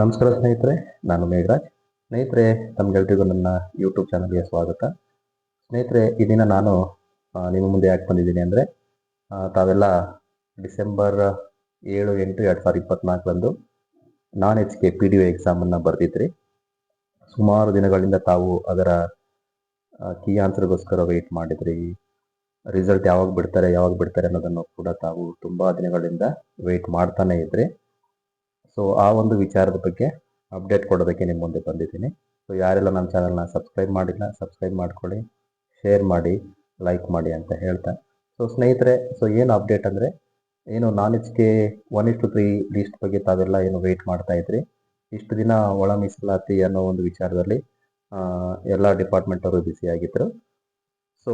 ನಮಸ್ಕಾರ ಸ್ನೇಹಿತರೆ, ನಾನು ಮೇಘರಾಜ್. ಸ್ನೇಹಿತರೆ ತಮಗೆಲ್ರಿಗೂ ನನ್ನ ಯೂಟ್ಯೂಬ್ ಚಾನಲ್ಗೆ ಸ್ವಾಗತ. ಸ್ನೇಹಿತರೆ, ಈ ನಾನು ನಿಮ್ಮ ಮುಂದೆ ಯಾಕೆ ಬಂದಿದ್ದೀನಿ ಅಂದರೆ ತಾವೆಲ್ಲ ಡಿಸೆಂಬರ್ ಏಳು, ಎಂಟು, ಎರಡು ಸಾವಿರದ ಇಪ್ಪತ್ನಾಲ್ಕರಂದು non H K P D O ಎಕ್ಸಾಮನ್ನು ಬರೆದಿದ್ರಿ. ಸುಮಾರು ದಿನಗಳಿಂದ ತಾವು ಅದರ ಕೀ ಆನ್ಸರ್ಗೋಸ್ಕರ ವೆಯ್ಟ್ ಮಾಡಿದ್ರಿ. ರಿಸಲ್ಟ್ ಯಾವಾಗ ಬಿಡ್ತಾರೆ ಯಾವಾಗ ಬಿಡ್ತಾರೆ ಅನ್ನೋದನ್ನು ಕೂಡ ತಾವು ತುಂಬ ದಿನಗಳಿಂದ ವೆಯ್ಟ್ ಮಾಡ್ತಾನೆ ಇದ್ರಿ. ಸೊ ಆ ಒಂದು ವಿಚಾರದ ಬಗ್ಗೆ ಅಪ್ಡೇಟ್ ಕೊಡೋದಕ್ಕೆ ನಿಮ್ಮ ಮುಂದೆ ಬಂದಿದ್ದೀನಿ. ಸೊ ಯಾರೆಲ್ಲ ನಮ್ಮ ಚಾನಲ್ನ ಸಬ್ಸ್ಕ್ರೈಬ್ ಮಾಡಿಲ್ಲ ಸಬ್ಸ್ಕ್ರೈಬ್ ಮಾಡ್ಕೊಳ್ಳಿ ಶೇರ್ ಮಾಡಿ ಲೈಕ್ ಮಾಡಿ ಅಂತ ಹೇಳ್ತಾ. ಸೊ ಸ್ನೇಹಿತರೆ ಸೊ ಏನು ಅಪ್ಡೇಟ್ ಅಂದರೆ, ಏನು ನಾನ್ ಕೆ ಒನ್ ಇಷ್ಟು ತ್ರೀ ಲೀಸ್ಟ್ ಬಗ್ಗೆ ತಾವೆಲ್ಲ ಏನು ವೆಯ್ಟ್ ಮಾಡ್ತಾ ಇದ್ರಿ? ಇಷ್ಟು ದಿನ ಒಳ ಮೀಸಲಾತಿ ಅನ್ನೋ ಒಂದು ವಿಚಾರದಲ್ಲಿ ಎಲ್ಲ ಡಿಪಾರ್ಟ್ಮೆಂಟ್ ಅವರು ಬ್ಯುಸಿಯಾಗಿದ್ದರು ಸೊ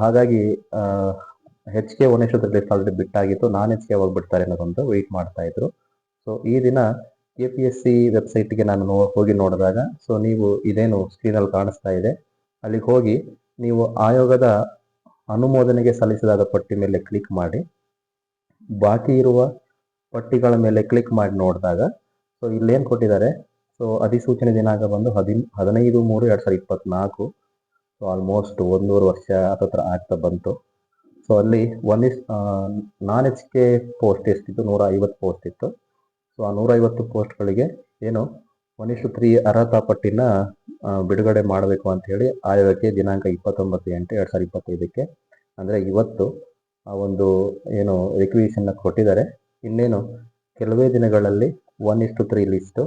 ಹಾಗಾಗಿ ಹೆಚ್ ಕೆ ಒನ್ ಇಷ್ಟು ತ್ರೀ ಲಿಸ್ಟ್ ಆಲ್ರೆಡಿ ಬಿಟ್ಟಾಗಿತ್ತು. ನಾನ್ ಹೆಚ್ ಕೆ ಹೋಗ್ಬಿಡ್ತಾರೆ ಅನ್ನೋದೊಂದು ವೆಯ್ಟ್ ಮಾಡ್ತಾ ಇದ್ರು. ಸೊ ಈ ದಿನ ಕೆ ಪಿ ಎಸ್ ಸಿ ವೆಬ್ಸೈಟ್ಗೆ ನಾನು ನೋ ಹೋಗಿ ನೋಡಿದಾಗ ಸೊ ನೀವು ಇದೇನು ಸ್ಕ್ರೀನಲ್ಲಿ ಕಾಣಿಸ್ತಾ ಇದೆ. ಅಲ್ಲಿಗೆ ಹೋಗಿ ನೀವು ಆಯೋಗದ ಅನುಮೋದನೆಗೆ ಸಲ್ಲಿಸಿದಾದ ಪಟ್ಟಿ ಮೇಲೆ ಕ್ಲಿಕ್ ಮಾಡಿ. ಬಾಕಿ ಇರುವ ಪಟ್ಟಿಗಳ ಮೇಲೆ ಕ್ಲಿಕ್ ಮಾಡಿ ನೋಡಿದಾಗ ಸೊ ಇಲ್ಲೇನು ಕೊಟ್ಟಿದ್ದಾರೆ? ಸೊ ಅಧಿಸೂಚನೆ ದಿನಾಂಕ ಬಂದು ಹದಿನ್ ಹದಿನೈದು ಮೂರು ಎರಡು ಸಾವಿರದ ಇಪ್ಪತ್ನಾಲ್ಕು. ಸೊ ಆಲ್ಮೋಸ್ಟ್ ಒಂದೂವರೆ ವರ್ಷ ಹತ್ರ ಆಗ್ತಾ ಬಂತು. ಸೊ ಅಲ್ಲಿ one is non H K post ಎಷ್ಟಿತ್ತು? ನೂರ ಐವತ್ತು ಪೋಸ್ಟ್ ಇತ್ತು. ಸೊ ಆ, ನೂರೈವತ್ತು ಪೋಸ್ಟ್ಗಳಿಗೆ ಏನು ಒನ್ ಇಷ್ಟು ತ್ರೀ ಅರ್ಹತಾ ಪಟ್ಟಿನ ಬಿಡುಗಡೆ ಮಾಡಬೇಕು ಅಂತ ಹೇಳಿ ಆಯೋಗಕ್ಕೆ ದಿನಾಂಕ ಇಪ್ಪತ್ತೊಂಬತ್ತು ಎಂಟು ಎರಡು ಸಾವಿರದ ಇಪ್ಪತ್ತೈದಕ್ಕೆ. ಅಂದರೆ ಇವತ್ತು ಆ ಒಂದು ಏನು ರಿಕ್ವಿಷನ್ನ ಕೊಟ್ಟಿದ್ದಾರೆ. ಇನ್ನೇನು ಕೆಲವೇ ದಿನಗಳಲ್ಲಿ ಒನ್ ಇಷ್ಟು ತ್ರೀ ಲಿಸ್ಟು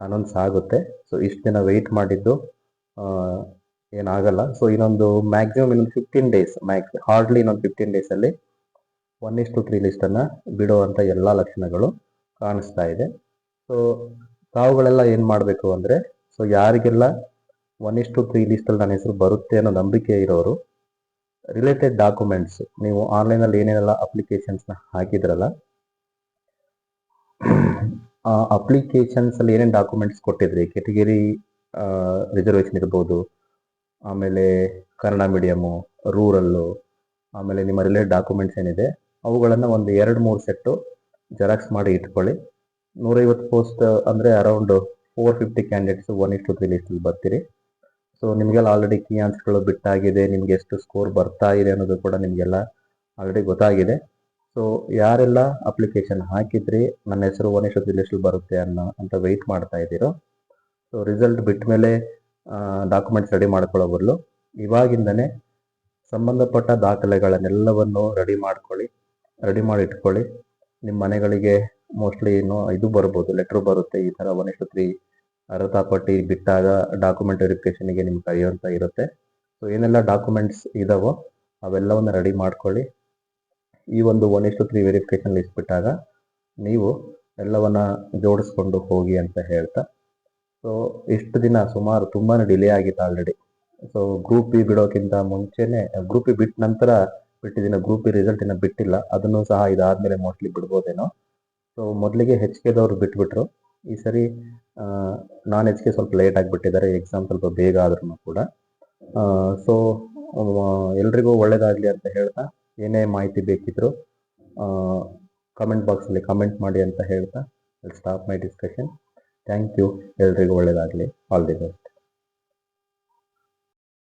ಅನೌನ್ಸ್ ಆಗುತ್ತೆ. ಸೊ ಇಷ್ಟು ದಿನ ವೆಯ್ಟ್ ಮಾಡಿದ್ದು ಏನಾಗಲ್ಲ. ಸೊ ಇನ್ನೊಂದು ಮ್ಯಾಕ್ಸಿಮಮ್ ಇನ್ನೊಂದು ಫಿಫ್ಟೀನ್ ಡೇಸ್ ಮ್ಯಾಕ್ಸ್ ಹಾರ್ಡ್ಲಿ ಇನ್ನೊಂದು ಫಿಫ್ಟೀನ್ ಡೇಸಲ್ಲಿ ಒನ್ ಇಷ್ಟು ತ್ರೀ ಲಿಸ್ಟನ್ನು ಬಿಡುವಂಥ ಎಲ್ಲ ಲಕ್ಷಣಗಳು. ಕಾಣಿಸ್ತಾ ಇದೆ. ಸೊ ತಾವುಗಳೆಲ್ಲ ಏನು ಮಾಡಬೇಕು ಅಂದರೆ ಸೊ ಯಾರಿಗೆಲ್ಲ ಒನ್ ಇಷ್ಟು ತ್ರೀ ಲಿಸ್ಟಲ್ಲಿ ನನ್ನ ಹೆಸರು ಬರುತ್ತೆ ಅನ್ನೋ ನಂಬಿಕೆ ಇರೋರು ರಿಲೇಟೆಡ್ ಡಾಕ್ಯುಮೆಂಟ್ಸ್ ನೀವು ಆನ್ಲೈನಲ್ಲಿ ಏನೇನೆಲ್ಲ ಅಪ್ಲಿಕೇಶನ್ಸ್ನ ಹಾಕಿದ್ರಲ್ಲ, ಆ ಅಪ್ಲಿಕೇಶನ್ಸ್ ಅಲ್ಲಿ ಏನೇನು ಡಾಕ್ಯುಮೆಂಟ್ಸ್ ಕೊಟ್ಟಿದ್ರಿ? ಕೆಟಗರಿ ರಿಸರ್ವೇಷನ್ ಇರ್ಬೋದು, ಆಮೇಲೆ ಕನ್ನಡ ಮೀಡಿಯಮು ರೂರಲ್ಲು ಆಮೇಲೆ ನಿಮ್ಮ ರಿಲೇಟೆಡ್ ಡಾಕ್ಯುಮೆಂಟ್ಸ್ ಏನಿದೆ, ಅವುಗಳನ್ನು ಒಂದು ಎರಡು ಮೂರು ಸೆಟ್ಟು ಜೆರಾಕ್ಸ್ ಮಾಡಿ ಇಟ್ಕೊಳ್ಳಿ. ನೂರೈವತ್ತು ಪೋಸ್ಟ್ ಅಂದರೆ around four fifty candidates one ಇಷ್ಟು ತ್ರೀ ಲಿಸ್ಟಲ್ಲಿ ಬರ್ತೀರಿ. ಸೊ ನಿಮಗೆಲ್ಲ ಆಲ್ರೆಡಿ ಕೀ ಆನ್ಸ್ಗಳು ಬಿಟ್ಟಾಗಿದೆ, ನಿಮಗೆ ಎಷ್ಟು ಸ್ಕೋರ್ ಬರ್ತಾ ಇದೆ ಅನ್ನೋದು ಕೂಡ ನಿಮಗೆಲ್ಲ ಆಲ್ರೆಡಿ ಗೊತ್ತಾಗಿದೆ. ಸೊ ಯಾರೆಲ್ಲ ಅಪ್ಲಿಕೇಶನ್ ಹಾಕಿದ್ರಿ, ನನ್ನ ಹೆಸರು ಒನ್ ಇಷ್ಟು ತ್ರೀ ಲಿಸ್ಟಲ್ಲಿ ಬರುತ್ತೆ ಅನ್ನೋ, ಅಂತ ವೆಯ್ಟ್ ಮಾಡ್ತಾ ಇದ್ದೀರೋ. ಸೊ ರಿಸಲ್ಟ್ ಬಿಟ್ಟ ಮೇಲೆ ಡಾಕ್ಯುಮೆಂಟ್ಸ್ ರೆಡಿ ಮಾಡ್ಕೊಳ್ಳೋ ಬದಲು ಇವಾಗಿಂದನೇ ಸಂಬಂಧಪಟ್ಟ ದಾಖಲೆಗಳನ್ನೆಲ್ಲವನ್ನು ರೆಡಿ ಮಾಡ್ಕೊಳ್ಳಿ ರೆಡಿ ಮಾಡಿ ಇಟ್ಕೊಳ್ಳಿ. ನಿಮ್ಮ ಮನೆಗಳಿಗೆ ಮೋಸ್ಟ್ಲಿ ಏನು ಇದು ಬರ್ಬೋದು ಲೆಟ್ರ್ ಬರುತ್ತೆ, ಈ ಥರ ಒನ್ ಇಷ್ಟು ತ್ರೀ ಅರ್ಹತಾ ಪಟ್ಟಿ ಬಿಟ್ಟಾಗ ಡಾಕ್ಯುಮೆಂಟ್ ವೆರಿಫಿಕೇಷನ್ಗೆ ನಿಮ್ಗೆ ಕರೆಯುವಂತ ಇರುತ್ತೆ. ಸೊ ಏನೆಲ್ಲ ಡಾಕ್ಯುಮೆಂಟ್ಸ್ ಇದಾವೋ ಅವೆಲ್ಲವನ್ನು ರೆಡಿ ಮಾಡ್ಕೊಳ್ಳಿ. ಈ ಒಂದು ಒನ್ ಇಷ್ಟು ತ್ರೀ ವೆರಿಫಿಕೇಷನ್ ಲಿಸ್ಟ್ ಬಿಟ್ಟಾಗ ನೀವು ಎಲ್ಲವನ್ನ ಜೋಡಿಸ್ಕೊಂಡು ಹೋಗಿ ಅಂತ ಹೇಳ್ತಾ. ಸೊ ಇಷ್ಟು ದಿನ ಸುಮಾರು ತುಂಬಾ ಡಿಲೇ ಆಗಿತ್ತು ಆಲ್ರೆಡಿ ಸೊ ಗ್ರೂಪ್ ಬಿ ಬಿಡೋಕ್ಕಿಂತ ಮುಂಚೆನೆ ಗ್ರೂಪ್ ಬಿ ಬಿಟ್ಟ ನಂತರ ಬಿಟ್ಟಿದ್ದೀನಿ. ಗ್ರೂಪ್ ರಿಸಲ್ಟ್ ಇನ್ನು ಬಿಟ್ಟಿಲ್ಲ. ಅದನ್ನು ಸಹ ಇದಾದಮೇಲೆ ಮೋಸ್ಟ್ಲಿ ಬಿಡ್ಬೋದೇನೋ. ಸೊ ಮೊದಲಿಗೆ ಹೆಚ್ ಕೆದವ್ರು ಬಿಟ್ಬಿಟ್ರು. ಈ ಸರಿ ನಾನ್ ಹೆಚ್ ಕೆ ಸ್ವಲ್ಪ ಲೇಟ್ ಆಗಿಬಿಟ್ಟಿದ್ದಾರೆ. ಎಕ್ಸಾಮ್ ಸ್ವಲ್ಪ ಬೇಗ ಆದ್ರೂ ಕೂಡ. ಸೊ ಎಲ್ರಿಗೂ ಒಳ್ಳೇದಾಗಲಿ ಅಂತ ಹೇಳ್ತಾ, ಏನೇ ಮಾಹಿತಿ ಬೇಕಿದ್ರು ಕಮೆಂಟ್ ಬಾಕ್ಸಲ್ಲಿ ಕಮೆಂಟ್ ಮಾಡಿ ಅಂತ ಹೇಳ್ತಾ stop my discussion thank you ಎಲ್ರಿಗೂ ಒಳ್ಳೇದಾಗಲಿ. All the best